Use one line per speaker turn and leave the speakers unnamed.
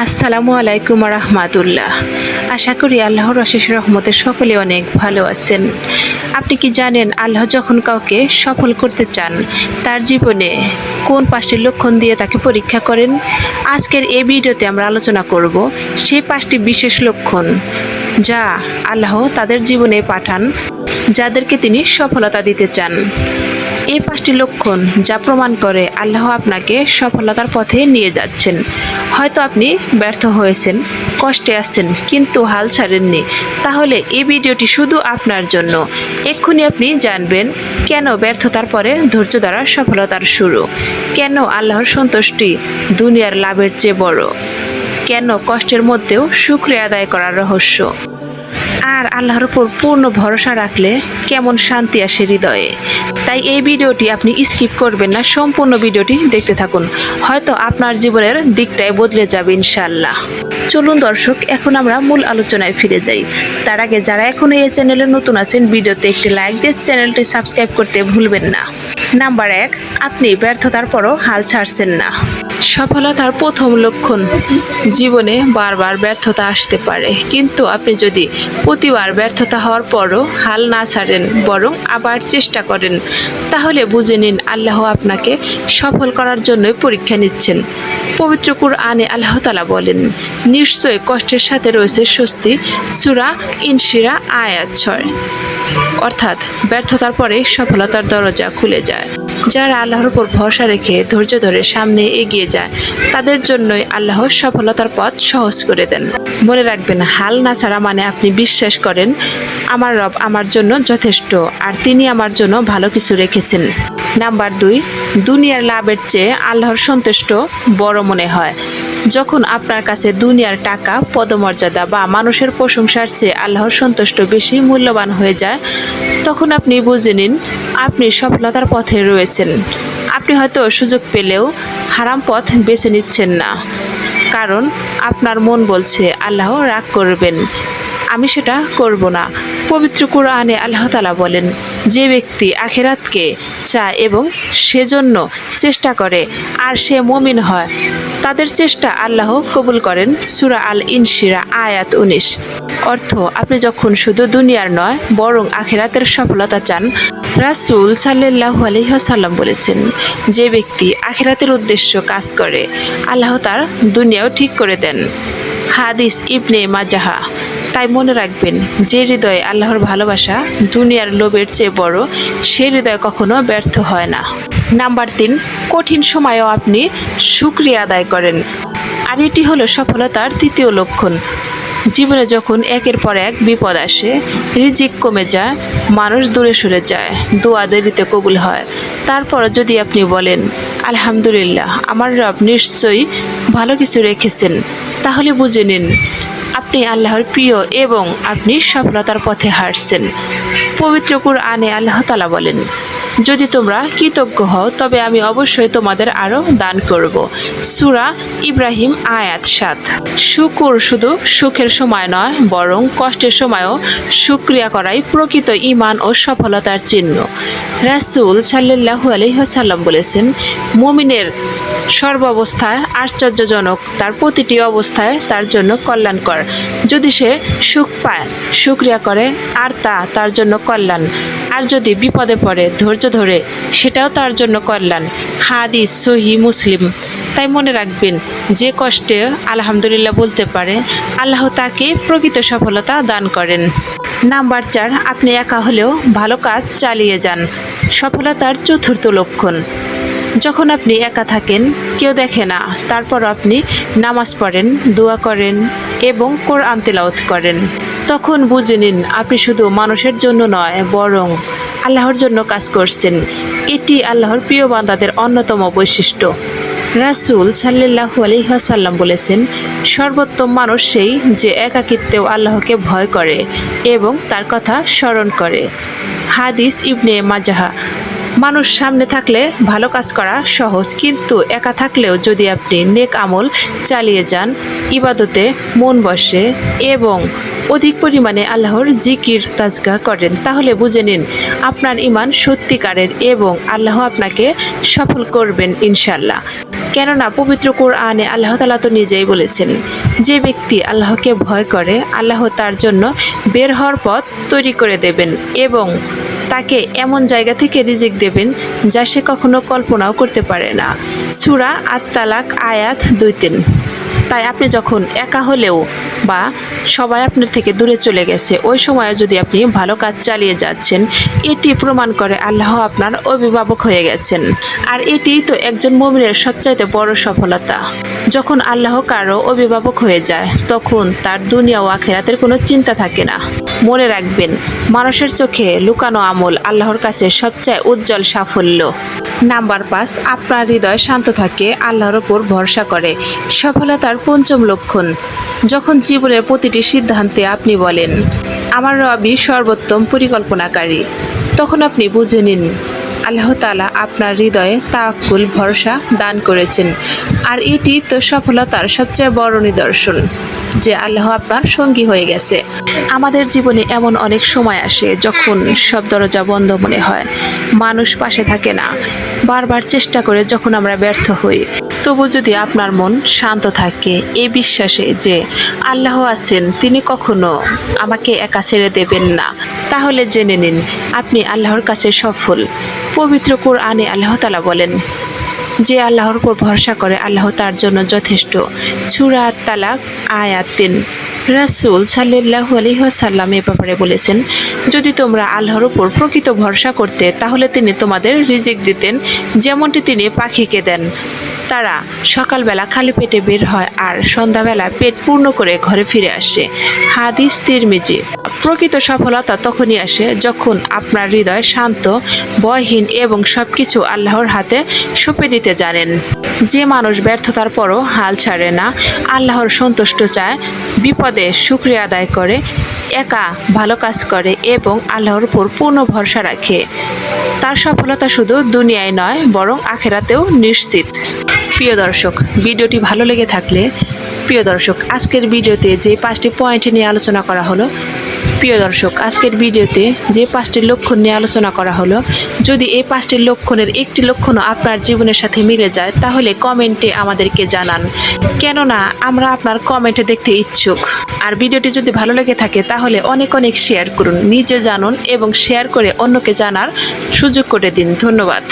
আসসালামু আলাইকুম রহমাতুল্লাহ। আশা করি আল্লাহর অশেষ রহমতে সকলে অনেক ভালো আছেন। আপনি কি জানেন আল্লাহ যখন কাউকে সফল করতে চান, তার জীবনে কোন পাঁচটি লক্ষণ দিয়ে তাকে পরীক্ষা করেন? আজকের এই ভিডিওতে আমরা আলোচনা করব সেই পাঁচটি বিশেষ লক্ষণ যা আল্লাহ তাদের জীবনে পাঠান, যাদেরকে তিনি সফলতা দিতে চান। এই পাঁচটি লক্ষণ যা প্রমাণ করে আল্লাহ আপনাকে সফলতার পথে নিয়ে যাচ্ছেন। হয়তো আপনি ব্যর্থ হয়েছেন, কষ্টে আছেন, কিন্তু হাল ছাড়েননি। তাহলে এই ভিডিওটি শুধু আপনার জন্য। এক্ষুনি আপনি জানবেন কেন ব্যর্থতার পরে ধৈর্য দ্বারা সফলতার শুরু। কেন আল্লাহর সন্তুষ্টি দুনিয়ার লাভের চেয়ে বড়। কেন কষ্টের মধ্যেও সুক্রিয়া আদায় করার রহস্য। আর আল্লাহর উপর পূর্ণ ভরসা রাখলে কেমন শান্তি আসে হৃদয়ে। তাই এই ভিডিওটি আপনি স্কিপ করবেন না, সম্পূর্ণ ভিডিওটি দেখতে থাকুন। হয়তো আপনার জীবনের দিকটাই বদলে যাবে ইনশাল্লাহ চলুন দর্শক, এখন আমরা মূল আলোচনায় ফিরে যাই। তার আগে যারা এখনও এই চ্যানেলে নতুন আছেন, ভিডিওতে একটি লাইক দিয়ে চ্যানেলটি সাবস্ক্রাইব করতে ভুলবেন না। নাম্বার এক, আপনি ব্যর্থতার পরও হাল ছাড়ছেন না। সফলতার প্রথম লক্ষণ, জীবনে বারবার ব্যর্থতা আসতে পারে। কিন্তু আপনি যদি প্রতিবার ব্যর্থতা হওয়ার পরও হাল না ছাড়েন, বরং আবার চেষ্টা করেন। তাহলে বুঝে নিন, আল্লাহ আপনাকে সফল করার জন্যই পরীক্ষা নিচ্ছেন। পবিত্র কুরআনে আল্লাহ তালা বলেন, নিশ্চয় কষ্টের সাথে রয়েছে স্বস্তি। সুরা ইনশিরা আয়াত ছয়। অর্থাৎ ব্যর্থতার পরে সফলতার দরজা খুলে যায়। যারা আল্লাহর উপর ভরসা রেখে ধৈর্য ধরে সামনে এগিয়ে যায়, তাদের জন্যই আল্লাহ সফলতার পথ সহজ করে দেন। মনে রাখবেন, হাল না ছাড়া মানে আপনি বিশ্বাস করেন, আমার রব আমার জন্য যথেষ্ট আর তিনি আমার জন্য ভালো কিছু রেখেছেন। নাম্বার দুই, দুনিয়ার লাভের চেয়ে আল্লাহর সন্তুষ্ট বড় মনে হয়। যখন আপনার কাছে দুনিয়ার টাকা, পদমর্যাদা বা মানুষের প্রশংসার চেয়ে আল্লাহর সন্তুষ্ট বেশি মূল্যবান হয়ে যায় তখন আপনি বুঝে নিন, আপনি সফলতার পথে রয়েছেন। আপনি হয়তো সুযোগ পেলেও হারাম পথ বেছে নিচ্ছেন না। কারণ আপনার মন বলছে, আল্লাহ রাগ করবেন। আমি সেটা করব না। পবিত্র কোরআনে আল্লাহ তালা বলেন, যে ব্যক্তি আখেরাতকে চায় এবং সেজন্য চেষ্টা করে আর সে মমিন হয়, তাদের চেষ্টা আল্লাহ কবুল করেন। সুরা আল ইনশিরা আয়াত উনিশ। অর্থ, আপনি যখন শুধু দুনিয়ার নয়, বরং আখেরাতের সফলতা চান, রাসুল সাল্লাহ আলহিহাসাল্লাম বলেছেন, যে ব্যক্তি আখেরাতের উদ্দেশ্য কাজ করে, আল্লাহ তার দুনিয়াও ঠিক করে দেন। হাদিস ইবনে মাজাহা। তাই মনে রাখবেন, যে হৃদয়ে আল্লাহর ভালোবাসা দুনিয়ার লোভের চেয়ে বড়, সে হৃদয় কখনো ব্যর্থ হয় না। নাম্বার তিন, কঠিন সময়েও আপনি সুক্রিয়া আদায় করেন। আর এটি হলো সফলতার তৃতীয় লক্ষণ। জীবনে যখন একের পর এক বিপদ আসে, রিজিক কমে যায়, মানুষ দূরে সরে যায়, দোয়া দেরিতে কবুল হয়। তারপর যদি আপনি বলেন, আলহামদুলিল্লাহ, আমার রব নিশ্চয়ই ভালো কিছু রেখেছেন, তাহলে বুঝে নিন আপনি আল্লাহর প্রিয় এবং আপনি সফলতার পথে হাঁটছেন। পবিত্র আনে আল্লাহ তালা বলেন, যদি তোমরা কৃতজ্ঞ হও, তবে আমি অবশ্যই তোমাদের আরও দান করব। সুরা ইব্রাহিম আয়াত সাত। শুকুর শুধু সুখের সময় নয়, বরং কষ্টের সময়ও সুক্রিয়া করাই প্রকৃত ইমান ও সফলতার চিহ্ন। রাসুল সাল্লাহু আলহিহাসাল্লাম বলেছেন, মুমিনের সর্বাবস্থায় আশ্চর্যজনক। তার প্রতিটি অবস্থায় তার জন্য কল্যাণকর। যদি সে সুখ পায়, সুক্রিয়া করে, আর তা তার জন্য কল্যাণ। আর যদি বিপদে পড়ে, ধৈর্য ধরে, সেটাও তার জন্য কল্যাণ। হাদিস সহি মুসলিম। তাই মনে রাখবেন, যে কষ্টে আলহামদুলিল্লাহ বলতে পারে, আল্লাহ তাকে প্রকৃত সফলতা দান করেন। নাম্বার চার, আপনি একা হলেও ভালো কাজ চালিয়ে যান। সফলতার চতুর্থ লক্ষণ। যখন আপনি একা থাকেন, কেউ দেখে না। তারপর আপনি নামাজ পড়েন, দোয়া করেন এবং কোরআন তেলাওয়াত করেন। তখন বুঝে নিন, আপনি শুধু মানুষের জন্য নয়, বরং আল্লাহর জন্য কাজ করছেন। এটি আল্লাহর প্রিয় বান্দাদের অন্যতম বৈশিষ্ট্য। রাসুল সাল্লাহু আলহিহাসাল্লাম বলেছেন, সর্বোত্তম মানুষ সেই যে একাকিত্বেও আল্লাহকে ভয় করে এবং তার কথা স্মরণ করে। হাদিস ইবনে মাজাহা মানুষ সামনে থাকলে ভালো কাজ করা সহজ, কিন্তু একা থাকলেও যদি আপনি নেক আমল চালিয়ে যান, ইবাদতে মন বসে এবং অধিক পরিমাণে আল্লাহর জিকির তাজগা করেন, তাহলে বুঝে নিন আপনার ইমান সত্যিকারের এবং আল্লাহ আপনাকে সফল করবেন ইনশাল্লাহ কেননা পবিত্র কোরআনে আল্লাহ তালা তো নিজেই বলেছেন, যে ব্যক্তি আল্লাহকে ভয় করে, আল্লাহ তার জন্য বের হওয়ার পথ তৈরি করে দেবেন এবং তাকে এমন জায়গা থেকে রিজিক দেবেন যা সে কখনো কল্পনাও করতে পারে না। সুরা আত্মালাক আয়াত দুই তিন। তাই আপনি যখন একা হলেও বা সবাই আপনার থেকে দূরে চলে গেছে। ওই সময়ে যদি আপনি ভালো কাজ চালিয়ে যাচ্ছেন, এটি প্রমাণ করে আল্লাহ আপনার অভিভাবক হয়ে গেছেন। আর এটি তো একজন মমিনের সবচাইতে বড় সফলতা। যখন আল্লাহ কারও অভিভাবক হয়ে যায়, তখন তার দুনিয়া ও আখেরাতের কোনো চিন্তা থাকে না। মনে রাখবেন, মানুষের চোখে লুকানো আমল আল্লাহর কাছে সবচেয়ে উজ্জ্বল সাফল্য। নাম্বার পাঁচ, আপনার হৃদয় শান্ত থাকে, আল্লাহর ওপর ভরসা করে। সফলতার পঞ্চম লক্ষণ, যখন জীবনের প্রতিটি সিদ্ধান্তে আপনি বলেন, আমার রবি সর্বোত্তম পরিকল্পনাকারী। তখন আপনি বুঝে নিন, আল্লাহ তালা আপনার হৃদয়ে তাকুল ভরসা দান করেছেন। আর এটি তো সফলতার সবচেয়ে বড় নিদর্শন, যে আল্লাহ আপনার সঙ্গী হয়ে গেছে। আমাদের জীবনে এমন অনেক সময় আসে যখন সব দরজা বন্ধ মনে হয়, মানুষ পাশে থাকে না। বারবার চেষ্টা করে যখন আমরা ব্যর্থ হই। তবু যদি আপনার মন শান্ত থাকে এই বিশ্বাসে যে আল্লাহ আছেন, তিনি কখনো আমাকে একা ছেড়ে দেবেন না। তাহলে জেনে নিন, আপনি আল্লাহর কাছে সফল। পবিত্র কোরআনে আল্লাহ তালা বলেন, যে আল্লাহর উপর ভরসা করে, আল্লাহ তার জন্য যথেষ্ট। ছুরা তালাক আয়াত তিন। রাসুল সাল্লাহ আলহাসাল্লাম এ ব্যাপারে বলেছেন, যদি তোমরা আল্লাহর উপর প্রকৃত ভরসা করতে, তাহলে তিনি তোমাদের রিজিক দিতেন, যেমনটি তিনি পাখিকে দেন। তারা সকালবেলা খালি পেটে বের হয় আর সন্ধ্যাবেলা পেট পূর্ণ করে ঘরে ফিরে আসে। হাদিস তিরমিজি। প্রকৃত সফলতা তখনই আসে যখন আপনার হৃদয় শান্ত, ভয়হীন এবং সব কিছু আল্লাহর হাতে সঁপে দিতে জানেন। যে মানুষ ব্যর্থতার পরও হাল ছাড়ে না, আল্লাহর সন্তুষ্ট চায়, বিপদে শুক্রিয়া আদায় করে, একা ভালো কাজ করে এবং আল্লাহর উপর পূর্ণ ভরসা রাখে। তার সফলতা শুধু দুনিয়ায় নয়, বরং আখেরাতেও নিশ্চিত। প্রিয় দর্শক, ভিডিওটি ভালো লেগে থাকলে, প্রিয় দর্শক, আজকের ভিডিওতে যে পাঁচটি পয়েন্ট নিয়ে আলোচনা করা হলো, প্রিয় দর্শক, আজকের ভিডিওতে যে পাঁচটি লক্ষণ নিয়ে আলোচনা করা হলো, যদি এই পাঁচটি লক্ষণের একটি লক্ষণও আপনার জীবনের সাথে মিলে যায়, তাহলে কমেন্টে আমাদেরকে জানান। কেননা, আমরা আপনার কমেন্টে দেখতে ইচ্ছুক। আর ভিডিওটি যদি ভালো লেগে থাকে, তাহলে অনেক অনেক শেয়ার করুন, নিজে জানুন এবং শেয়ার করে অন্যকে জানার সুযোগ করে দিন। ধন্যবাদ।